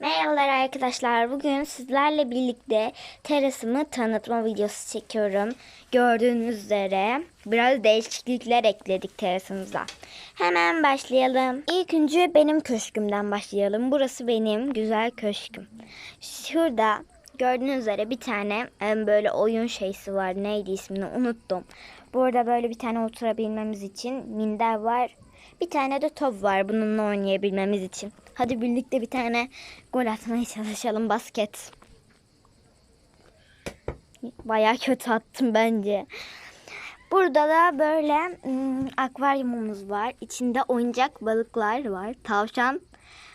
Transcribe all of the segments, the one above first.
Merhabalar arkadaşlar. Bugün sizlerle birlikte terasımı tanıtma videosu çekiyorum. Gördüğünüz üzere biraz değişiklikler ekledik terasımıza. Hemen başlayalım. İlk önce benim köşkümden başlayalım. Burası benim güzel köşküm. Şurada gördüğünüz üzere bir tane böyle oyun şeysi var. Neydi ismini unuttum. Burada böyle bir tane oturabilmemiz için minder var. Bir tane de top var bununla oynayabilmemiz için. Hadi birlikte bir tane gol atmaya çalışalım basket. Baya kötü attım bence. Burada da böyle ım, akvaryumumuz var. İçinde oyuncak balıklar var. Tavşan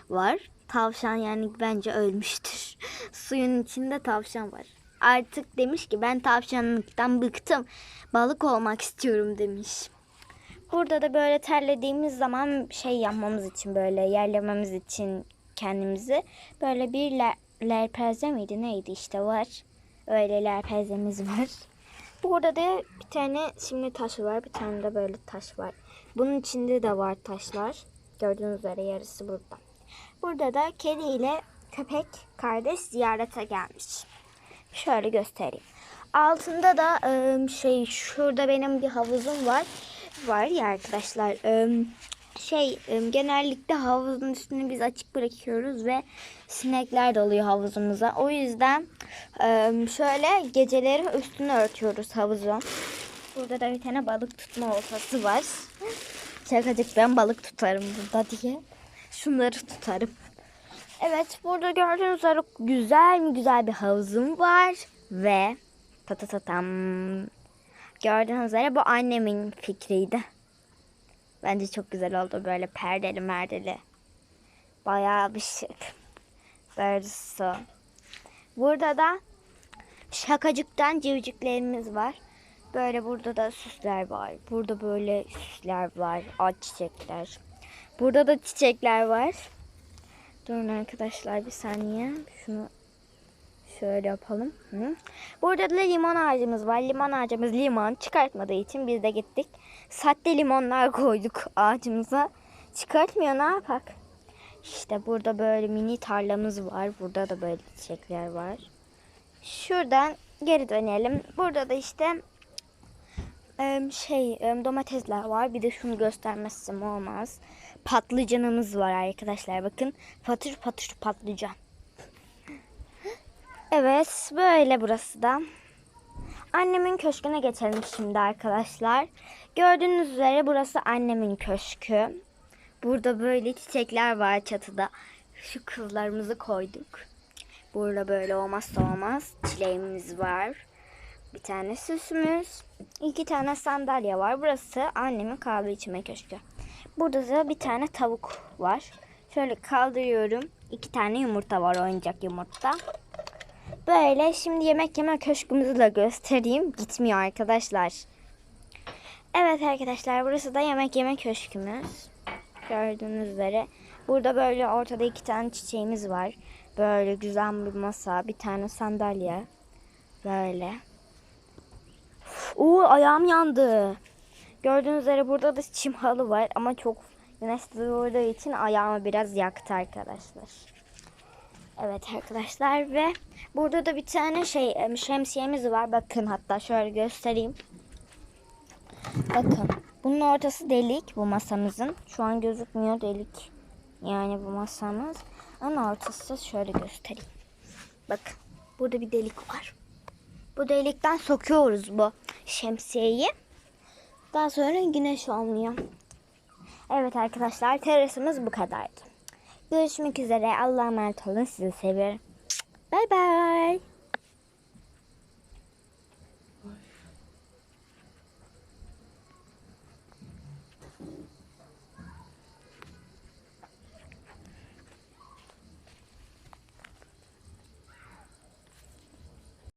var. Tavşan yani bence ölmüştür. Suyun içinde tavşan var. Artık demiş ki ben tavşanlıktan bıktım. Balık olmak istiyorum demiş. Burada da böyle terlediğimiz zaman şey yapmamız için böyle yerlememiz için kendimizi böyle bir ler, lerpeze miydi neydi işte var. Öyle lerpezemiz var. Burada da bir tane şimdi taş var. Bir tane de böyle taş var. Bunun içinde de var taşlar. Gördüğünüz üzere yarısı burada. Burada da kedi ile köpek kardeş ziyarete gelmiş. Şöyle göstereyim. Altında da ıı, şey şurada benim bir havuzum var. Var ya arkadaşlar. Şey genellikle havuzun üstünü biz açık bırakıyoruz ve sinekler doluyor havuzumuza. O yüzden şöyle geceleri üstünü örtüyoruz havuzun. Burada da bir tane balık tutma oltası var. Şakacık ben balık tutarım burada diye. Şunları tutarım. Evet burada gördüğünüz üzere güzel güzel bir havuzum var. Ve tatatatam. Gördüğünüz üzere bu annemin fikriydi. Bence çok güzel oldu böyle perdeli merdeli. Bayağı bir şık. Böyle su. Burada da şakacıktan civciklerimiz var. Böyle burada da süsler var. Burada böyle süsler var. Ağaç çiçekler. Burada da çiçekler var. Durun arkadaşlar bir saniye. Şunu şöyle yapalım. Hı. Burada da limon ağacımız var. Limon ağacımız limon çıkartmadığı için biz de gittik. Sahte limonlar koyduk ağacımıza. Çıkartmıyor ne yapak? İşte burada böyle mini tarlamız var. Burada da böyle çiçekler var. Şuradan geri dönelim. Burada da işte şey domatesler var. Bir de şunu göstermezsem olmaz. Patlıcanımız var arkadaşlar. Bakın patır patır patlıcan. Evet böyle burası da. Annemin köşküne geçelim şimdi arkadaşlar. Gördüğünüz üzere burası annemin köşkü. Burada böyle çiçekler var çatıda. Şu kızlarımızı koyduk. Burada böyle olmazsa olmaz çileğimiz var. Bir tane süsümüz. iki tane sandalye var. Burası annemin kahve içme köşkü. Burada da bir tane tavuk var. Şöyle kaldırıyorum. İki tane yumurta var oyuncak yumurta. Böyle şimdi yemek yeme köşkümüzü de göstereyim. Gitmiyor arkadaşlar. Evet arkadaşlar burası da yemek yeme köşkümüz. Gördüğünüz üzere. Burada böyle ortada iki tane çiçeğimiz var. Böyle güzel bir masa, bir tane sandalye. Böyle. Oo ayağım yandı. Gördüğünüz üzere burada da çim halı var ama çok güneş vurduğu için ayağımı biraz yaktı arkadaşlar. Evet arkadaşlar ve burada da bir tane şey em, şemsiyemiz var. Bakın hatta şöyle göstereyim. Bakın bunun ortası delik bu masamızın. Şu an gözükmüyor delik. Yani bu masamız. Ama ortası şöyle göstereyim. Bakın burada bir delik var. Bu delikten sokuyoruz bu şemsiyeyi. Daha sonra güneş olmuyor. Evet arkadaşlar terasımız bu kadardı. Görüşmek üzere. Allah'a emanet olun. Sizi seviyorum. Bay bay.